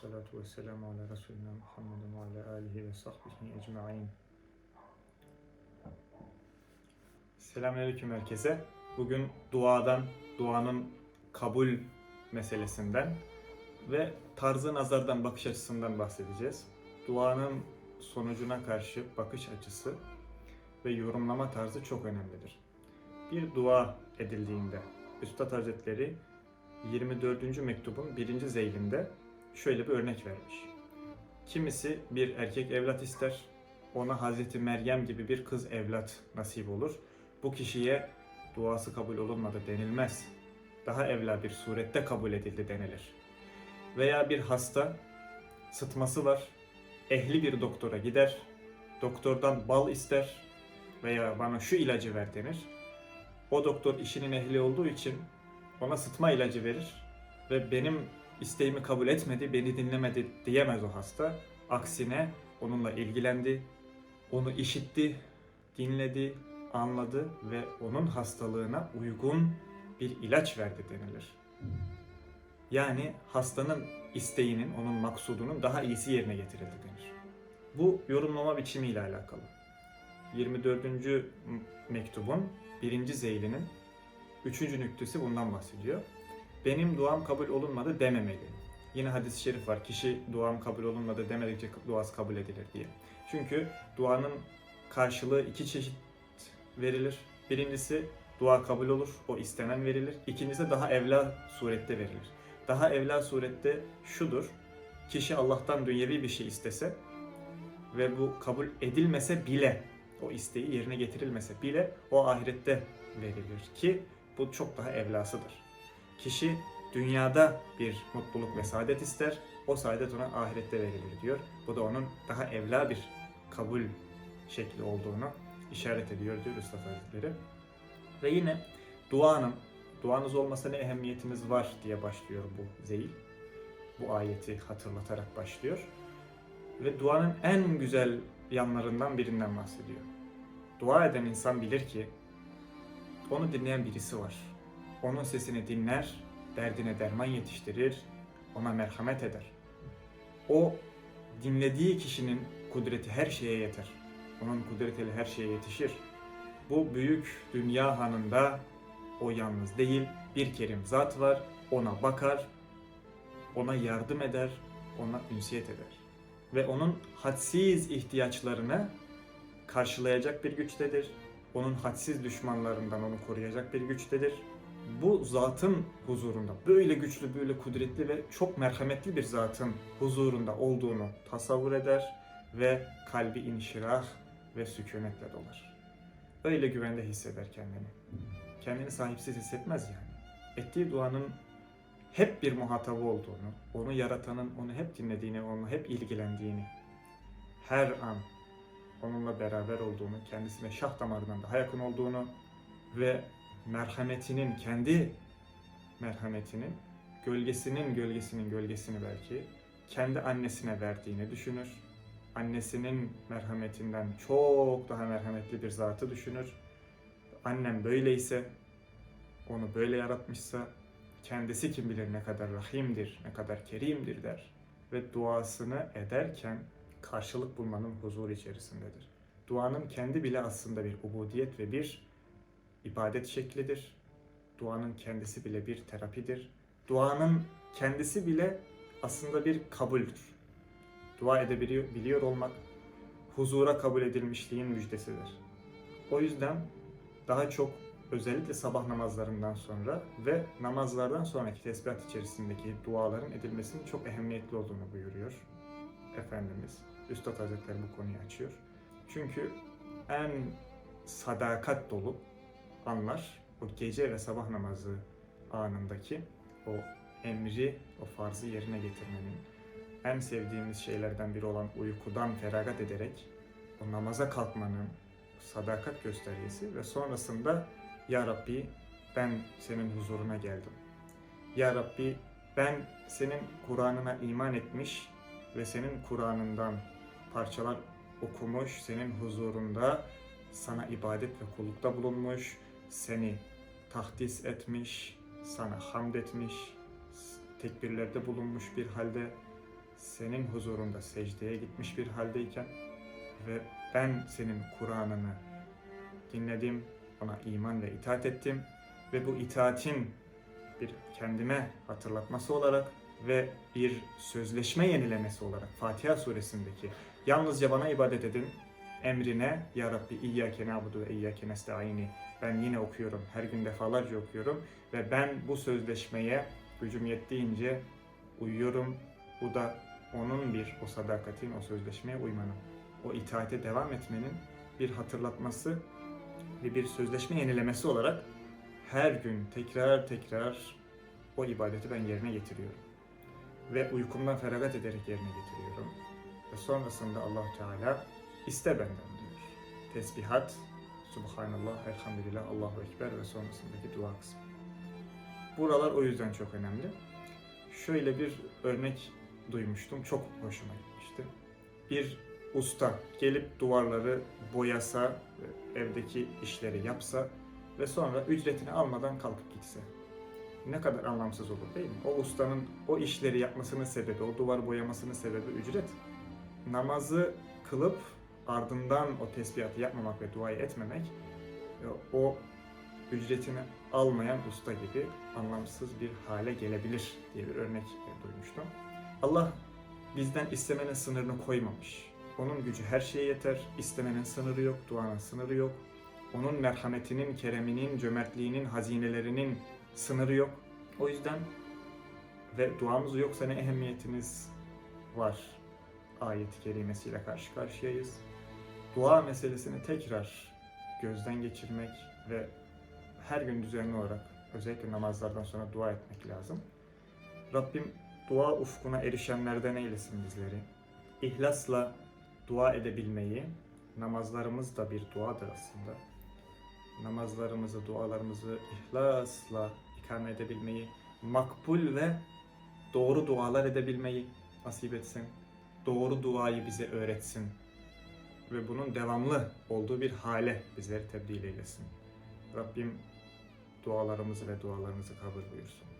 Salatu ve selamu ala Resulina Muhammedin ve ala alihi ve sahbihi ecma'in. Selamünaleyküm herkese. Bugün duadan, duanın kabul meselesinden ve tarzı nazardan, bakış açısından bahsedeceğiz. Duanın sonucuna karşı bakış açısı ve yorumlama tarzı çok önemlidir. Bir dua edildiğinde Üstad Hazretleri 24. mektubun 1. zeylinde şöyle bir örnek vermiş. Kimisi bir erkek evlat ister, ona Hazreti Meryem gibi bir kız evlat nasip olur. Bu kişiye duası kabul olunmadı denilmez. Daha evla bir surette kabul edildi denilir. Veya bir hasta sıtması var, ehli bir doktora gider, doktordan bal ister veya bana şu ilacı ver denir. O doktor işinin ehli olduğu için ona sıtma ilacı verir ve benim isteğimi kabul etmedi, beni dinlemedi diyemez o hasta. Aksine onunla ilgilendi, onu işitti, dinledi, anladı ve onun hastalığına uygun bir ilaç verdi denilir. Yani hastanın isteğinin, onun maksudunun daha iyisi yerine getirildi denir. Bu yorumlama biçimiyle alakalı. 24. mektubun 1. zeylinin 3. nüktesi bundan bahsediyor. Benim duam kabul olunmadı dememeli. Yine hadis-i şerif var. Kişi duam kabul olunmadı demedikçe duası kabul edilir diye. Çünkü duanın karşılığı iki çeşit verilir. Birincisi dua kabul olur, o istenen verilir. İkincisi daha evla surette verilir. Daha evla surette şudur. Kişi Allah'tan dünyevi bir şey istese ve bu kabul edilmese bile, o isteği yerine getirilmese bile o ahirette verilir ki bu çok daha evlasıdır. Kişi dünyada bir mutluluk ve saadet ister, o saadet ona ahirette verilir diyor. Bu da onun daha evla bir kabul şekli olduğunu işaret ediyor diyor Üstad Hazretleri. Ve yine duanın, duanız olmasa ne ehemmiyetiniz var diye başlıyor bu zeyil. Bu ayeti hatırlatarak başlıyor. Ve duanın en güzel yanlarından birinden bahsediyor. Dua eden insan bilir ki onu dinleyen birisi var. Onun sesini dinler, derdine derman yetiştirir, ona merhamet eder. O dinlediği kişinin kudreti her şeye yeter. Onun kudretiyle her şeye yetişir. Bu büyük dünya hanında o yalnız değil, bir kerim zat var, ona bakar, ona yardım eder, ona ünsiyet eder. Ve onun hadsiz ihtiyaçlarını karşılayacak bir güçtedir. Onun hadsiz düşmanlarından onu koruyacak bir güçtedir. Bu zatın huzurunda böyle güçlü, böyle kudretli ve çok merhametli bir zatın huzurunda olduğunu tasavvur eder ve kalbi inşirah ve sükunetle dolar. Öyle güvende hisseder kendini. Kendini sahipsiz hissetmez yani. Ettiği duanın hep bir muhatabı olduğunu, onu yaratanın onu hep dinlediğini, onu hep ilgilendiğini, her an onunla beraber olduğunu, kendisine şah damarından daha yakın olduğunu ve merhametinin, kendi merhametinin, gölgesinin gölgesinin gölgesini belki kendi annesine verdiğini düşünür. Annesinin merhametinden çok daha merhametli bir zatı düşünür. Annem böyleyse, onu böyle yaratmışsa, kendisi kim bilir ne kadar rahimdir, ne kadar kerimdir der. Ve duasını ederken karşılık bulmanın huzur içerisindedir. Duanın kendi bile aslında bir ubudiyet ve bir ibadet şeklidir. Duanın kendisi bile bir terapidir. Duanın kendisi bile aslında bir kabuldür. Dua edebiliyor biliyor olmak huzura kabul edilmişliğin müjdesidir. O yüzden daha çok özellikle sabah namazlarından sonra ve namazlardan sonraki tesbihat içerisindeki duaların edilmesinin çok ehemmiyetli olduğunu buyuruyor Efendimiz. Üstad Hazretleri bu konuyu açıyor. Çünkü en sadakat dolu anlar o gece ve sabah namazı anındaki o emri, o farzı yerine getirmenin en sevdiğimiz şeylerden biri olan uykudan feragat ederek o namaza kalkmanın sadakat göstergesi ve sonrasında Ya Rabbi ben senin huzuruna geldim. Ya Rabbi ben senin Kur'an'ına iman etmiş ve senin Kur'an'ından parçalar okumuş, senin huzurunda sana ibadet ve kullukta bulunmuş, seni tahdis etmiş, sana hamd etmiş, tekbirlerde bulunmuş bir halde senin huzurunda secdeye gitmiş bir haldeyken ve ben senin Kur'an'ını dinledim, ona iman ve itaat ettim ve bu itaatin bir kendime hatırlatması olarak ve bir sözleşme yenilemesi olarak Fatiha suresindeki yalnızca bana ibadet edin emrine Ya Rabbi İyyâke na'budu ve İyyâke nesta'ini ben yine okuyorum, her gün defalarca okuyorum ve ben bu sözleşmeye gücüm yettiğince uyuyorum. Bu da onun bir o sadakatin, o sözleşmeye uymanın, o itaate devam etmenin bir hatırlatması ve bir sözleşme yenilemesi olarak her gün tekrar tekrar o ibadeti ben yerine getiriyorum. Ve uykumdan feragat ederek yerine getiriyorum. Ve sonrasında allah Teala iste benden diyor. Tesbihat, Subhanallah, Elhamdülillah, Allahu Ekber ve sonrasındaki dua kısmı. Buralar o yüzden çok önemli. Şöyle bir örnek duymuştum. Çok hoşuma gitmişti. Bir usta gelip duvarları boyasa, evdeki işleri yapsa ve sonra ücretini almadan kalkıp gitse. Ne kadar anlamsız olur değil mi? O ustanın o işleri yapmasının sebebi, o duvar boyamasının sebebi ücret. Namazı kılıp ardından o tesbihatı yapmamak ve duayı etmemek e, o ücretini almayan usta gibi anlamsız bir hale gelebilir diye bir örnek e, duymuştum. Allah bizden istemenin sınırını koymamış. Onun gücü her şeye yeter. İstemenin sınırı yok, duanın sınırı yok. Onun merhametinin, kereminin, cömertliğinin, hazinelerinin sınırı yok. O yüzden ve duamız yoksa ne ehemmiyetimiz var ayet-i kerimesiyle karşı karşıyayız. Dua meselesini tekrar gözden geçirmek ve her gün düzenli olarak özellikle namazlardan sonra dua etmek lazım. Rabbim dua ufkuna erişenlerden eylesin bizleri. İhlasla dua edebilmeyi, namazlarımız da bir duadır aslında. Namazlarımızı, dualarımızı ihlasla ikame edebilmeyi, makbul ve doğru dualar edebilmeyi nasip etsin. Doğru duayı bize öğretsin ve bunun devamlı olduğu bir hale bizleri tebdil eylesin. Rabbim dualarımızı ve dualarınızı kabul buyursun.